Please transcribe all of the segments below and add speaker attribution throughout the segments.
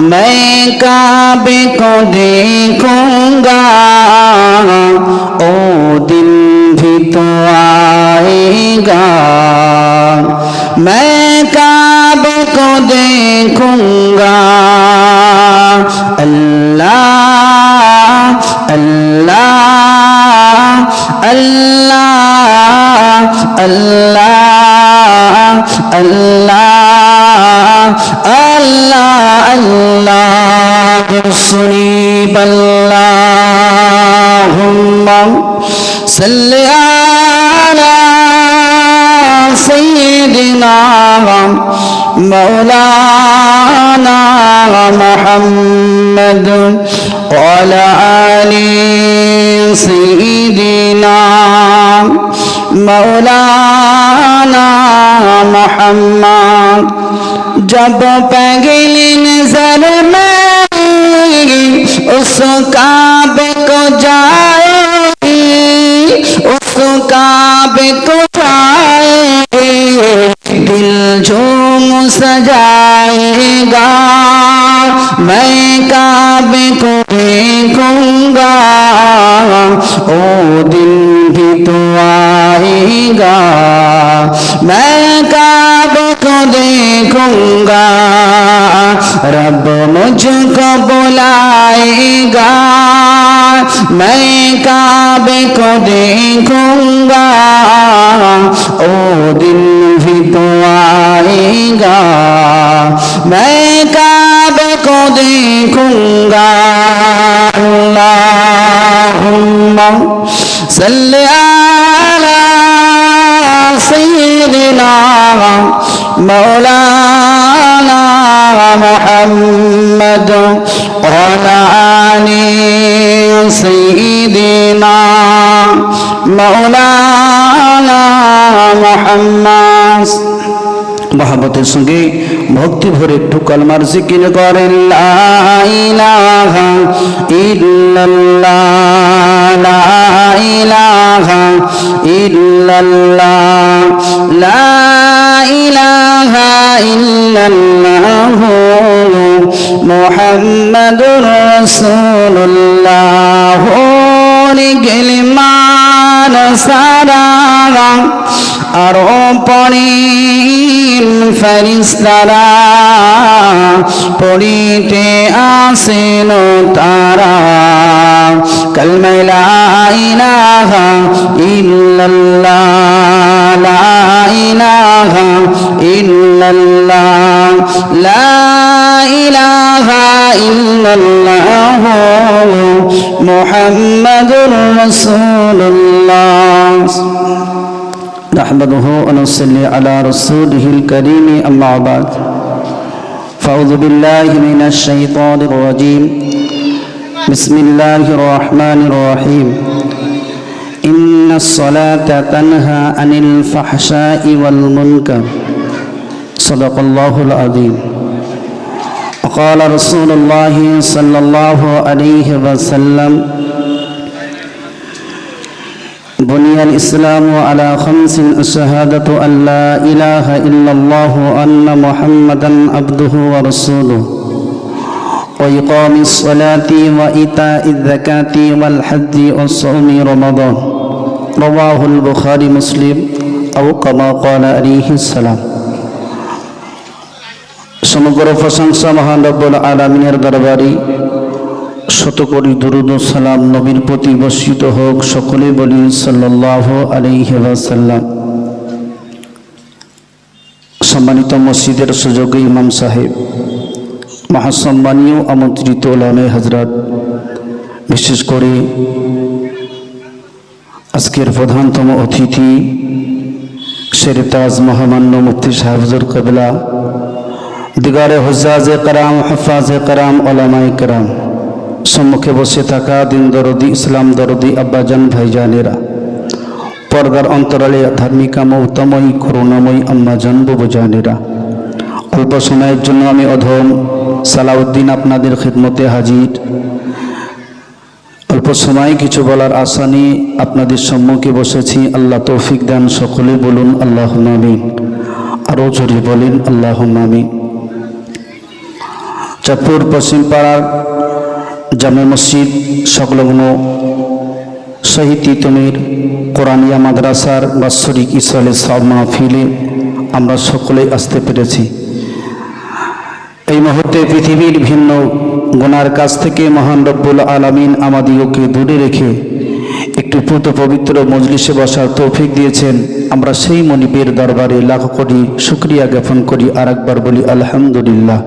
Speaker 1: मैं काबे को देखूंगा ओ दिन भी तो आएगा मैं काबे को देखूंगा अल्लाह अल्लाह अल्लाह अल्लाह الله الله الله مصیب اللہم صل على سيدنا مولانا محمد وعلى آل سيدنا مولانا मोहम्मद जब पगली नज़र में उस काबे को जाए, उस काबे को जाए, दिल झूम सजाएगा, मैं काबे को देखूँगा, ओ दिन बुलाएगा मैं काबे को देखूंगा ओ दिन भी तो आएगा मैं काबे को देखूंगा अल्लाहुम्मा सल्ली अला सय्यिदिना मौलाना मुहम्मद মৌলানি آل سيدنا مولانا মহাবতের সঙ্গে ভক্তি ভরে একটু কলমার জিকির করেন ইল্লাল্লাহ ইল্লাল্লাহ, লা ইলাহা ইল্লাল্লাহ লা ইলাহা ইল্লাল্লাহ মুহাম্মাদুর রাসূলুল্লাহ গেলিমান সারা আরও পড়িন ফেরিস্তারা পড়িতে আসেন তারা। কলমে ইলাহা ইল্লাল্লাহ। لا إله إلا الله. لا إله إلا الله. محمد رسول الله. نحمده ونصلي على رسوله الكريم. أما بعد. فأعوذ بالله من الشيطان الرجيم. بسم الله الرحمن الرحيم. إن الصلاة تنهى عن الفحشاء والمنكر. صدق الله العظيم. وقال رسول الله صلى الله عليه وسلم بني الإسلام على خمس الشهادة أن لا إله إلا الله وأن محمدا عبده ورسوله. وإقام الصلاة وإيتاء الزكاة والحج والصوم رمضان. রবাহুল বুখারি মুসলিম আবু কামা কানা আলিহিসালাম সমগ্র প্রশংসা মহান রব্বুল আলমিনের দরবারি শতকরি দুরুদ সালাম নবীর প্রতি বর্ষিত হোক সকলে বলি সাল্লাহ আলিহাসাল্লাম সম্মানিত মসজিদের সুযোগে ইমাম সাহেব, মহাসম্মানীয় আমন্ত্রিত ওলামে হাজরাত বিশেষ করে আজকের প্রধানতম অতিথি শের তাজ মহামান্য মুফতি সাহেবজুর কবিলা, দিগারে হজাজে কারাম, হফাজে কারাম ওলামাই কারাম, সম্মুখে বসে থাকা দিন দরদি ইসলাম দরদি আব্বাজান ভাইজানেরা, পর্দার অন্তরালে ধার্মিকা মৌতময়ী করুণাময়ী আম্মাজান বুবজানেরা, অল্প সময়ের জন্য আমি অধম সালাউদ্দিন আপনাদের খিদমতে হাজির। অল্প সময় কিছু বলার আশা নিয়ে আপনাদের সম্মুখে বসেছি। আল্লাহ তৌফিক দেন সকলে বলুন আল্লাহ নামিন আরও জোরে বলেন আল্লাহ নামিন চাঁদপুর পশ্চিম পাড়ার জামে মসজিদ সংলগ্ন শহীদ তিতমির কোরআনিয়া মাদ্রাসার বাৎসরিক ইসরায়েল সব মাহফিলে আমরা সকলেই আসতে পেরেছি। এই মুহূর্তে পৃথিবীর ভিন্ন গুনার কাছ থেকে মহান রব্বুল আলামিন আমাদিগকে দূরে রেখে একটি পুত পবিত্র মজলিসে বসার তৌফিক দিয়েছেন। আমরা সেই মনিবের দরবারে লাখ কোটি শুক্রিয়া জ্ঞাপন করি। আর একবার বলি, আলহামদুলিল্লাহ।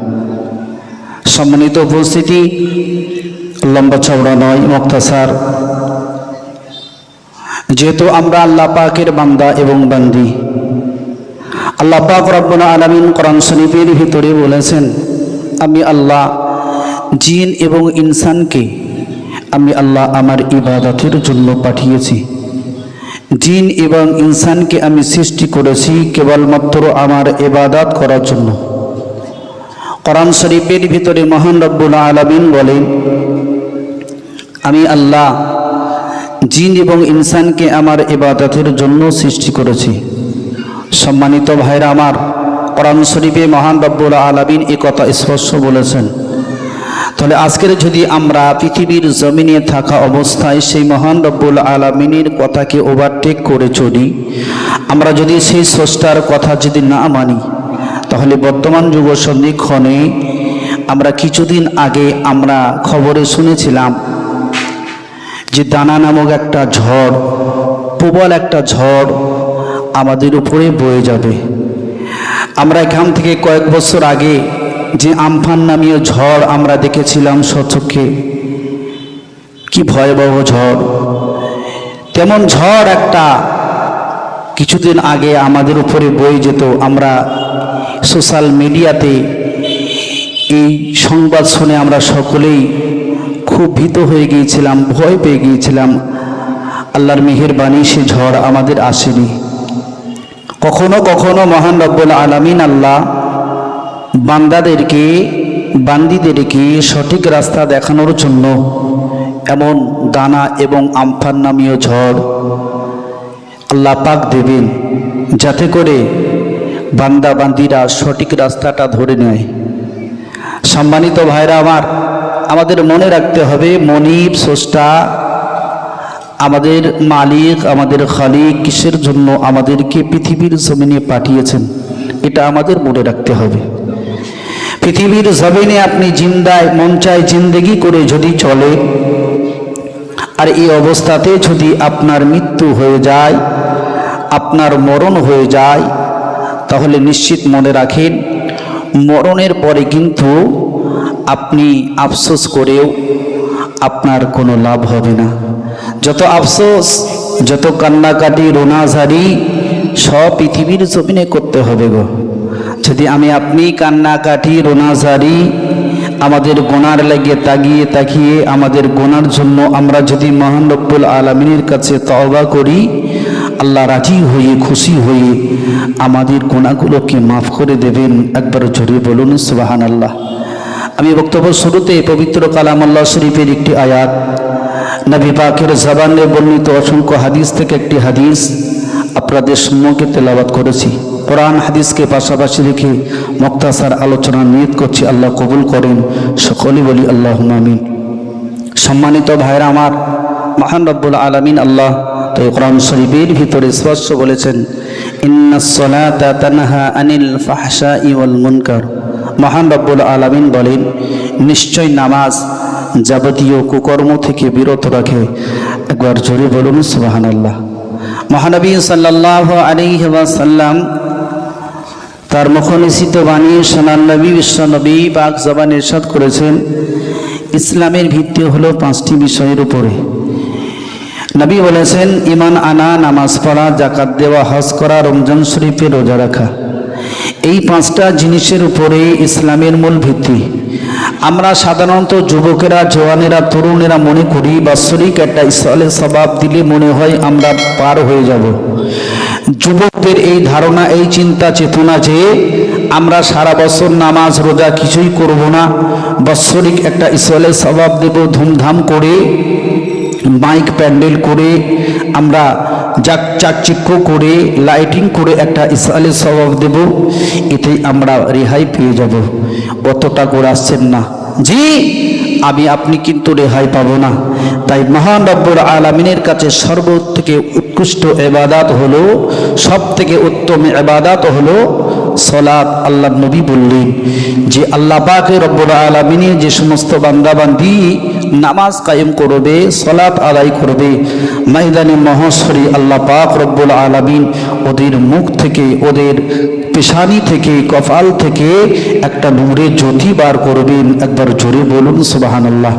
Speaker 1: সম্মানিত উপস্থিতি, লম্বা চওড়া নয়, মুক্তাসার। যেহেতু আমরা আল্লাহ পাকের বান্দা এবং বান্দি, আল্লাহ পাক রব্বুল আলামিন কোরআন শরীফের ভিতরে বলেছেন আমি আল্লাহ জিন এবং ইনসানকে আমি আল্লাহ আমার ইবাদতের জন্য পাঠিয়েছি। জিন এবং ইনসানকে আমি সৃষ্টি করেছি কেবলমাত্র আমার ইবাদত করার জন্য। কোরআন শরীফের ভিতরে মহান রব্বুল আলামিন বলেন আমি আল্লাহ জিন এবং ইনসানকে আমার ইবাদতের জন্য সৃষ্টি করেছি। সম্মানিত ভাইরা আমার কোরআন শরীফে মহান রব্বুল আলমিন এ কথা স্পষ্ট বলেছেন। তাহলে আজকের যদি আমরা পৃথিবীর জমিনে থাকা অবস্থায় সেই মহান রব্বুল আলমিনের কথাকে ওভারটেক করে চলি, আমরা যদি সেই স্রষ্টার কথা যদি না মানি, তাহলে বর্তমান যুব সন্ধিক্ষণে আমরা কিছুদিন আগে আমরা খবরে শুনেছিলাম যে দানা নামক একটা ঝড়, প্রবল একটা ঝড় আমাদের উপরে বয়ে যাবে। আমরা এখান থেকে কয়েক বছর আগে যে আমফান নামীয় ঝড় আমরা দেখেছিলাম সচক্ষে কি ভয়াবহ ঝড়। তেমন ঝড় একটা কিছুদিন আগে আমাদের উপরে বয়ে যেত। আমরা সোশ্যাল মিডিয়াতে এই সংবাদ শুনে আমরা সকলেই খুব ভীত হয়ে গিয়েছিলাম, ভয় পেয়ে গিয়েছিলাম। আল্লাহর মেহেরবাণী সে ঝড় আমাদের আসেনি। কখনো কখনো মহান রব্বুল আলমিন আল্লাহ বান্দাদেরকে, বান্দিদেরকে সঠিক রাস্তা দেখানোর জন্য এমন দানা এবং আমফান নামীয় ঝড় আল্লাহ পাক দেবেন, যাতে করে বান্দা বান্দিরা সঠিক রাস্তাটা ধরে নেয়। সম্মানিত ভাইরা আমার, আমাদের মনে রাখতে হবে মনিব, স্রষ্টা আমাদের মালিক, আমাদের খালিক কিসের জন্য আমাদেরকে পৃথিবীর জমিনে পাঠিয়েছেন? এটা আমাদের মনে রাখতে হবে। পৃথিবীর জমিনে আপনি জিন্দায়, মন চায় জিন্দেগি করে যদি চলে আর এই অবস্থাতে যদি আপনার মৃত্যু হয়ে যায়, আপনার মরণ হয়ে যায়, তাহলে নিশ্চিত মনে রাখেন, মরণের পরে কিন্তু আপনি আফসোস করেও আপনার কোনো লাভ হবে না। যত আফসোস, যত কান্নাকাটি রোনাঝারি সব পৃথিবীর জমিনে করতে হবে গো। যদি আমি আপনি কান্নাকাটি রোনাঝারি আমাদের গোনার লাগিয়ে তাগিয়ে তাকিয়ে আমাদের গোনার জন্য আমরা যদি মহান রব্বুল আলমিনের কাছে তওবা করি, আল্লাহ রাজি হয়ে, খুশি হয়ে আমাদের গোনাগুলোকে মাফ করে দেবেন। একবার জড়িয়ে বলুন সুবাহান আল্লাহ আমি বক্তব্য শুরুতে পবিত্র কালাম আল্লাহ শরীফের একটি আয়াত নবী পাকের জবানে বর্ণিত অসংখ্য হাদিস থেকে একটি হাদিস আপনাদের সম্মুখে তেলাবাদ করেছি। কোরআন হাদিসকে পাশাপাশি রেখে মক্তাসার আলোচনা নিয়ত করছি। আল্লাহ কবুল করেন। সকলেই বলি আল্লাহ আমিন। সম্মানিত ভাইরা আমার, মহান রব্বুল আলমিন আল্লাহ তো কোরআন শরীফের ভিতরে স্পষ্ট বলেছেন আনিল ফাহশা ইওয়াল মুনকার। মহান রব্বুল আলমিন বলেন, নিশ্চয় নামাজ যাবতীয় কুকর্ম থেকে বিরত রাখে। একবার জোরে বলুন সুবাহান আল্লাহ মহানবী সাল্লাহ আলী সাল্লাম তার মুখনিসিত বাণী সোনাল নবী বিশ্বনবী পাক জবান ইরশাদ করেছেন। ইসলামের ভিত্তি হলো পাঁচটি বিষয়ের উপরে। নবী বলেছেন ইমান আনা, নামাজ পড়া জাকাত দেওয়া, হজ করা, রমজান শরীফে রোজা রাখা। এই পাঁচটা জিনিসের উপরে ইসলামের মূল ভিত্তি। আমরা সাধারণত যুবকেরা জোয়ানেরা তরুণেরা মনে করি, বাৎসরিক একটা ইসলামের স্বভাব দিলে মনে হয় আমরা পার হয়ে যাব। যুবকদের এই ধারণা, এই চিন্তা, চেতনা যে আমরা সারা বছর নামাজ, রোজা কিছুই করব না, বাৎসরিক একটা ইসরায়েলের স্বভাব দেব ধুমধাম করে, মাইক প্যান্ডেল করে আমরা যাক, চাকচিক্য করে লাইটিং করে একটা ইসরায়েলের স্বভাব দেব, এতেই আমরা রেহাই পেয়ে যাব। অতটা করে আসছেন না। জি, আমি, আপনি কিন্তু রেহাই পাবো না। তাই মহান রব্বর আলমিনের কাছে সর্ব থেকে উৎকৃষ্ট এবাদাত হলো সব থেকে উত্তম এবাদাত হলো সলাৎ আল্লাহ নবী বললেন যে আল্লাহ পাকে রব্বুর আলমিনের যে সমস্ত বান্দাবান্দি নামাজ কায়েম করবে, সলাৎ আদায় করবে, ময়দানে মহসরি আল্লাহ পাক রব্বুল আলমিন ওদের মুখ থেকে, ওদের পেশানি থেকে কপাল থেকে একটা নূরের জ্যোতি বার করবেন। একবার জোরে বলুন সুবাহান আল্লাহ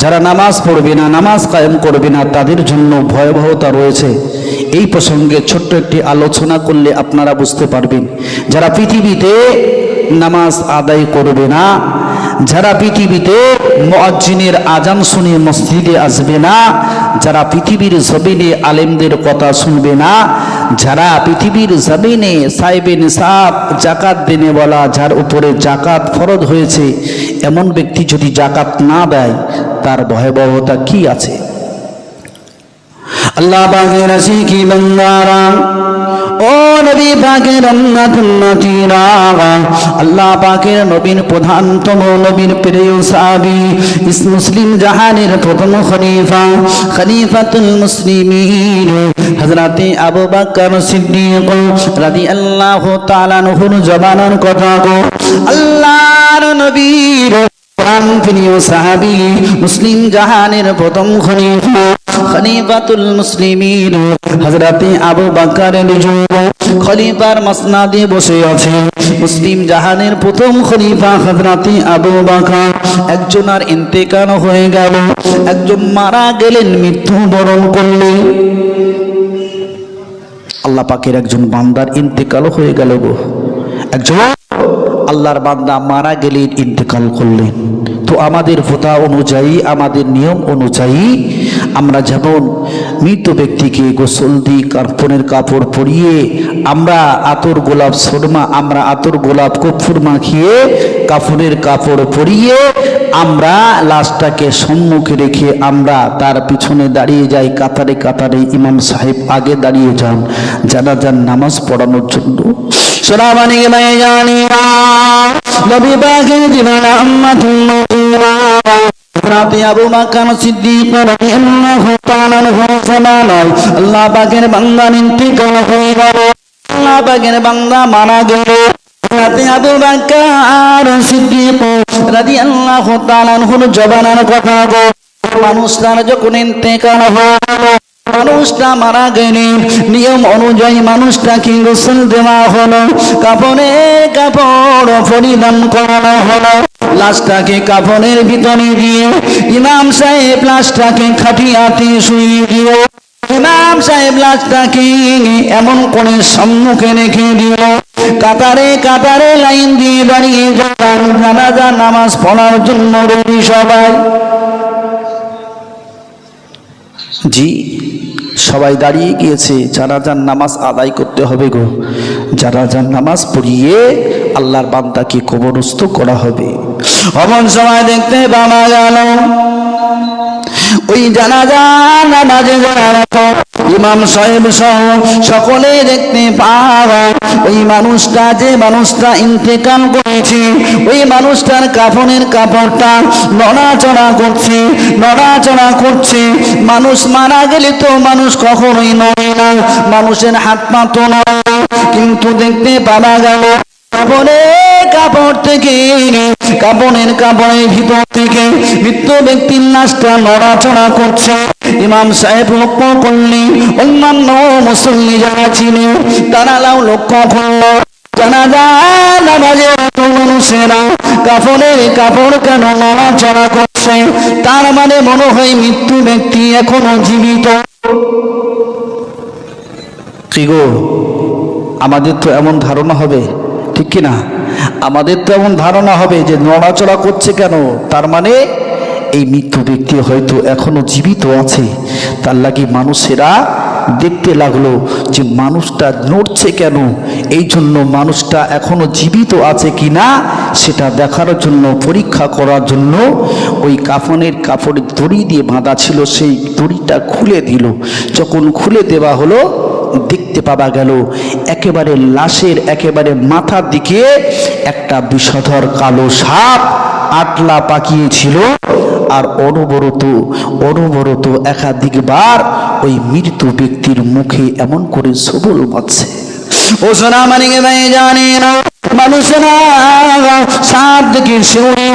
Speaker 1: যারা নামাজ পড়বে না, নামাজ কায়েম করবে না, তাদের জন্য ভয়াবহতা রয়েছে। এই প্রসঙ্গে ছোট্ট একটি আলোচনা করলে আপনারা বুঝতে পারবেন, যারা পৃথিবীতে নামাজ আদায় করবে না, যারা পৃথিবীতে মুয়াজ্জিনের আজান শুনে মসজিদে আসবে না, যারা পৃথিবীর জমিনে আলেমদের কথা শুনবে না, যারা পৃথিবীর জমিনে সাহেবে নিসাব জাকাত দেনে বলা, যার উপরে জাকাত ফরজ হয়েছে, এমন ব্যক্তি যদি জাকাত না দেয়, তার ভয়াবহতা কি আছে? আল্লাহ পাকের কি বান্দারা, ও নবী পাকের উম্মতুন্নতিরা আল্লাহ পাকের নবীর প্রধানতম নবীর প্রিয় সাহাবী মুসলিম জাহানের প্রথম খলিফা, খলিফাতুল মুসলিমিন, হযরতে আবু বকর সিদ্দিক রাদিয়াল্লাহু তাআলা নহর জবানার কথা গো। আল্লাহর নবীর মুসলিম জাহানের প্রথম খলিফা, খলিফাতুল আবু বকরের যুগ খলিফার মাসনাদে বসে আছে। মুসলিম জাহানের প্রথম খলিফা আবু বকর। একজনের ইন্তেকাল হয়ে গেল। একজন মারা গেলেন মৃত্যুবরণ করলেন। আল্লাহ পাকের একজন বান্দার ইন্তেকাল হয়ে গেল গো। একজন আল্লাহর বান্দা মারা গেলেন ইন্তেকাল করলেন। তো আমাদের ফোতা অনুযায়ী, আমাদের নিয়ম অনুযায়ী আমরা যেমন মৃত ব্যক্তিকে গোসল দিই কার্পণের কাপড় পরিয়ে আমরা আতর গোলাপ সরমা, আমরা আতর গোলাপ কফুর মাখিয়ে কাফনের কাপড় পরিয়ে আমরা লাশটাকে সম্মুখে রেখে আমরা তার পিছনে দাঁড়িয়ে যাই। কাতারে কাতারে ইমাম সাহেব আগে দাঁড়িয়ে যান। জানাজান নামাজ পড়ানোর জন্য। সোনামানি মায়ে জানি নবী বাগে দিবানা আম্মাতুল্লাহ রাতে আবু বাকর সিদ্দিক রাদিয়াল্লাহু তাআলা আনহু জানায় আল্লাহ পাকের বান্দা ইন্তিকাল হয়ে গেল। আল্লাহ পাকের বান্দা মারা গেল। রাতে আবু সিদ্দিক রাদিয়াল্লাহু তাআলা কথা গো মানুষটার যখন ইন্তেকাল হয়ে গেল মানুষটা মারা গেলে নিয়ম অনুযায়ী মানুষটাকে গোসল দেওয়া হলো? কাপড়ে কাপড় পরিধান করানো হলো। লাশটাকে কাপড়ের ভিতরে দিয়ে ইমাম সাহেব লাশটাকে খাটিয়াতে শুয়ে দিয়ে ইমাম সাহেব লাশটাকে এমন করে সম্মুখে রেখে দিল। কাতারে কাতারে লাইন দিয়ে দাঁড়িয়ে যান জানাজা, নামাজ পড়ার জন্য রেডি সবাই। জি, সবাই দাঁড়িয়ে গিয়েছে, জানাজার নামাজ আদায় করতে হবে গো। জানাজার নামাজ পড়িয়ে আল্লাহর বান্দাকে কবরস্থ করা হবে। অমন সময় দেখতে পাওয়া গেল ওই জানাজা নামাজে ইমাম সাহেব সহ সকলে দেখতে পাওয়া ওই মানুষটা, যে মানুষটা ইন্তেকাল করেছে, ওই মানুষটার কাফনের কাপড়টা নড়াচড়া করছে নড়াচড়া করছে। মানুষ মারা গেলে তো মানুষ কখনোই নড়ে না, মানুষের হাত পা তো নড়ে কিন্তু দেখতে পাওয়া গেল কাপড়ের কাপড় থেকে কাপড়ের কাপড়ের ভিতর থেকে মৃত্যু ব্যক্তির লাশটা নড়াচড়া করছে। ইমাম সাহেব লক্ষ্য করলেন, অন্যান্য মুসল্লি যারা ছিলেন তারাও লক্ষ্য করল। কাপড়ের কাপড় কেন নড়াচড়া করছে? তার মানে মনে হয় মৃত্যু ব্যক্তি এখনও জীবিত। আমাদের তো এমন ধারণা হবে ঠিক কি না আমাদের তো এমন ধারণা হবে যে নড়াচড়া করছে কেন? তার মানে এই মৃত্যু ব্যক্তি হয়তো এখনও জীবিত আছে। তার লাগে মানুষেরা দেখতে লাগল যে মানুষটা নড়ছে কেন? এই জন্য মানুষটা এখনও জীবিত আছে কি না সেটা দেখার জন্য, পরীক্ষা করার জন্য ওই কাফনের কাপড়ের দড়ি দিয়ে বাঁধা ছিল, সেই দড়িটা খুলে দিল। যখন খুলে দেওয়া হলো দেখতে পাওয়া গেল। একেবারে লাশের একেবারে মাথার দিকে একটা বিষধর কালো সাপ আটলা পাকিয়েছিল। আর অনবরত অনবরত একাধিকবার ওই মৃত্যু ব্যক্তির মুখে এমন করে সবল বাঁচছে ও সোনা মানিকে ভাই, জানে না মানুষেরা সাত দিকে শিউরে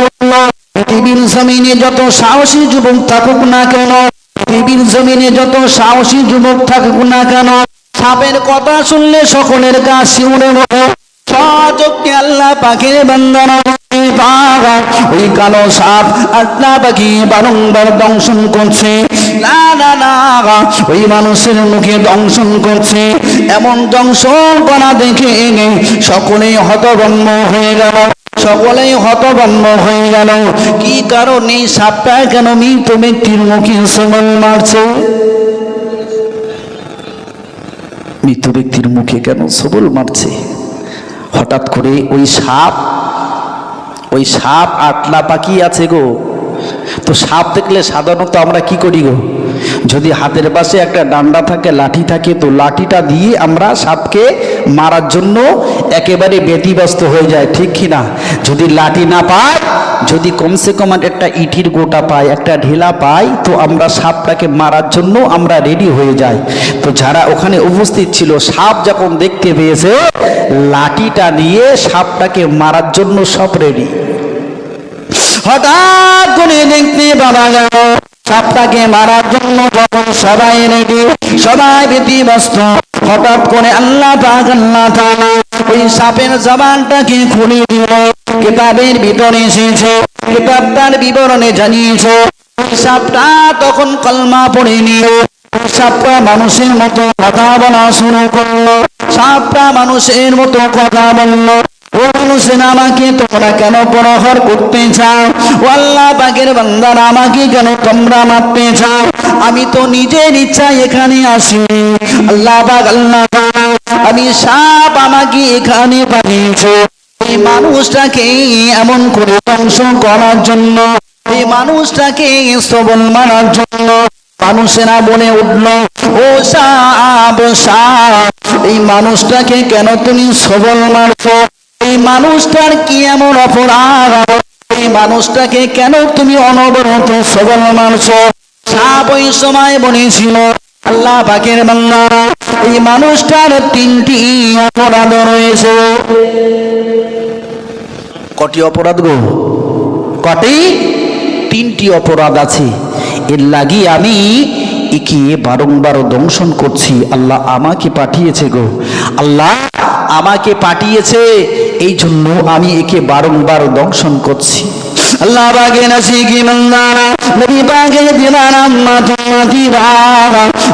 Speaker 1: পৃথিবীর জমিনে যত সাহসী যুবক থাকুক না কেন, পৃথিবীর জমিনে যত সাহসী যুবক থাকুক না কেন সাপের কথা শুনলে সকলের গা শিউরে ওঠে সচককে আল্লাহ পাখির বন্দনা ওই কালো সাপ আল্লাহ পাখি বারংবার দংশন করছে। না না না ওই মানুষের মুখে দংশন করছে। এমন দংশন করা দেখে সকলেই হতভম্ব হয়ে গেল। সকলেই হতভম্ব হয়ে গেল। কি কারণে সাপটা কেন মৃত ব্যক্তির মুখে সবল মারছে? মৃত ব্যক্তির মুখে কেন সবল মারছে? হঠাৎ করে ওই সাপ ওই সাপ আটলা পাখি আছে গো? তো সাপ দেখলে সাধারণত আমরা কি করি গো? যদি হাতের পাশে একটা ডান্ডা থাকে, লাঠি থাকে, তো লাঠিটা দিয়ে আমরা সাপকে মারার জন্য একেবারে ব্যতিব্যস্ত হয়ে যায় ঠিক কি না? যদি লাঠি না পায়, যদি কমসে কম একটা ইটির গোটা পাই একটা ঢেলা পাই তো আমরা সাপটাকে মারার জন্য আমরা রেডি হয়ে যাই। তো যারা ওখানে উপস্থিত ছিল, সাপ যখন দেখতে পেয়েছে, লাঠিটা নিয়ে সাপটাকে মারার জন্য সব রেডি হঠাৎ করে দেখতে পাওয়া গেল, সাপটাকে মারার জন্য যখন সবাই রেডি সবাই ব্যতিব্যস্ত হঠাৎ করে আল্লাহ পাক, আল্লাহ তাআলা ওই সাপের জবানটাকে খুলে দিল, কিতাবের ভিতরে এসেছে, কিতাবটার বিবরণে জানিয়েছে সাপটা তখন কলমা পড়ে নিয়ে সাপটা মানুষের মতো কথা বলা শুরু করল, সাপটা মানুষের মতো কথা বলল আমি তো নিজের ইচ্ছা এখানে আসি। আল্লাহ আমি সাপ আমাকে এখানে পাঠিয়েছে এই মানুষটাকে এমন করে ধ্বংস করার জন্য, এই মানুষটাকে সবল মারার জন্য মানুষেরা বলে উঠল। ও সাপ সাপ, এই মানুষটাকে কেন তুমি সবল মারছো? এই মানুষটার কি এমন অপরাধ? এই মানুষটাকে কেন তুমি অনবরত সবল মারছো সাপ ওই সময় বলেছিল, আল্লাহ পাকের বাংলা এই মানুষটার তিনটি অপরাধ রয়েছে। কটি অপরাধ গো? কটি? তিনটি অপরাধ আছে। এর লাগি আমি একে বারংবার দংশন করছি। আল্লাহ আমাকে পাঠিয়েছে গো। আল্লাহ আমাকে পাঠিয়েছে এই জন্য আমি একে বারংবার দংশন করছি। আল্লাহ নবী দিনানা মাথা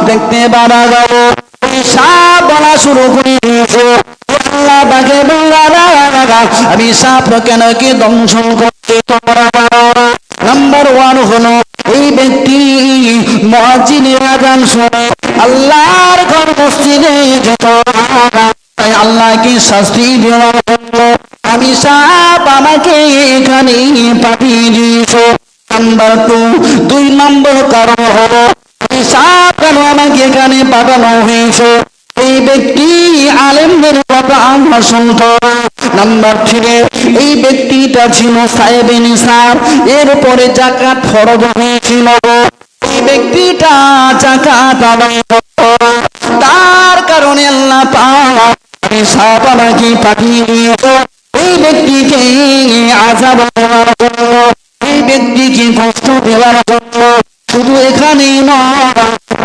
Speaker 1: দেখতে বাবা সাপ বলা শুরু আল্লাহ আমি সাপ কেন কি দংশন করতে তোমরা নাম্বার ওয়ান হলো, এই ব্যক্তি মহাজিনের আজান শুনে, আল্লাহর ঘর মসজিদে যেত আল্লাহকে শাস্তি দেওয়ার জন্য আমি সাপ আমাকে এখানে পাঠিয়ে দিয়েছে। নাম্বার টু, দুই নম্বর কারণ হলো এই সাপ কেন আমাকে এখানে পাঠানো হয়েছে? এই ব্যক্তি আলেমদের কথা আমরা শুনতো নাম্বার থ্রি, এই ব্যক্তিটা ছিল সাহেবে নিসাব এরপরে জাকাত ফরজ হয়েছিল। এই ব্যক্তিটা জাকাত আদায় তার কারণে আল্লাহ পাক আমাকে পাঠিয়ে এই ব্যক্তিকে আজাব দেওয়ার জন্য, এই ব্যক্তিকে কষ্ট দেওয়ার জন্য। শুধু নয়,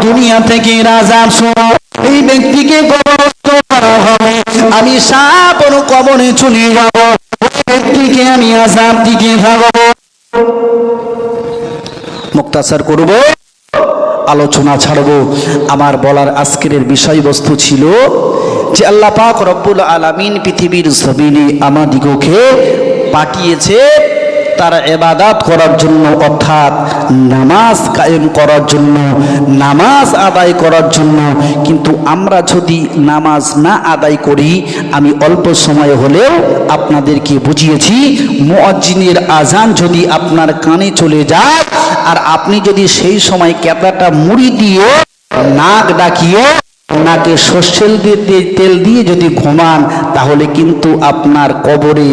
Speaker 1: দুনিয়া থেকে রাজা শোনো এই ব্যক্তিকে কবরস্থ করা হবে। আমি সাপ ওর কবরে চলে যাব। ওই ব্যক্তিকে আমি আজাব দিকে থাকব মুক্তাচার করব, আলোচনা ছাড়ব। আমার বলার আজকের বিষয়বস্তু ছিল যে আল্লাহ পাক রব্বুল আলামিন পৃথিবীর জমিনে আমাদিগকে পাঠিয়েছে তারা এবাদাত করার জন্য, অর্থাৎ নামাজ কায়েম করার জন্য, নামাজ আদায় করার জন্য। কিন্তু আমরা যদি নামাজ না আদায় করি, আমি অল্প সময় হলেও আপনাদেরকে বুঝিয়েছি, মুয়াজ্জিনের আজান যদি আপনার কানে চলে যায়, আর আপনি যদি সেই সময় ক্যাতাটা মুড়ি দিয়ে নাক ডাকিয়ে নাকে সর্ষেল দিয়ে তেল দিয়ে যদি ঘুমান, তাহলে কিন্তু আপনার কবরে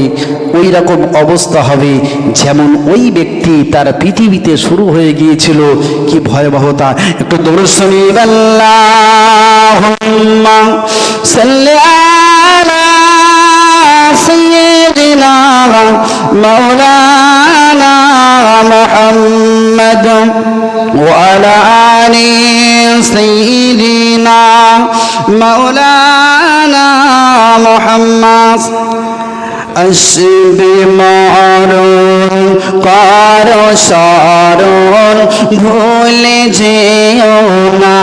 Speaker 1: ওই রকম অবস্থা হবে যেমন ওই ব্যক্তি তার পৃথিবীতে শুরু হয়ে গিয়েছিল। কি ভয়াবহতা। একটু দর্শনী আল্লাহুম্মা সাল্লি আলা مولانا محمد আসবে মরণ কর সরণ ভুলে যেও না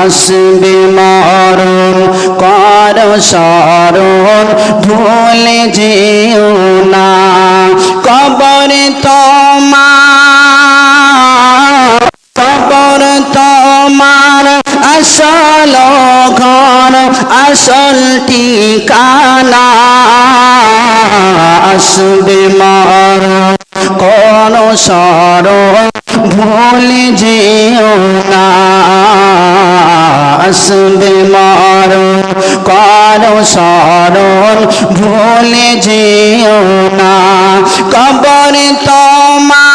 Speaker 1: আসবে মরণ কর সরণ ভুলে যেও না কবর আসল ঠিকানা আসবে মর। কোন সর ভুলে যেও না, আসবে মর। কোন সরণ ভুলে যেও না, কবর তোমার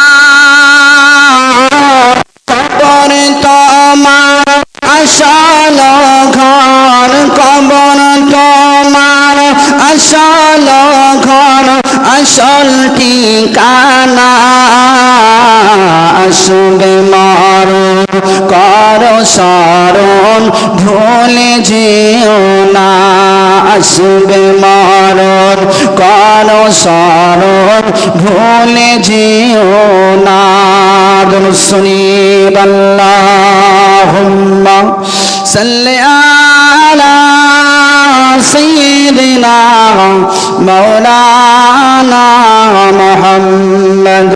Speaker 1: আসবে মরণ কর সরণ ভুলে যেও না শুনি اللهم صل على سيدنا مولانا محمد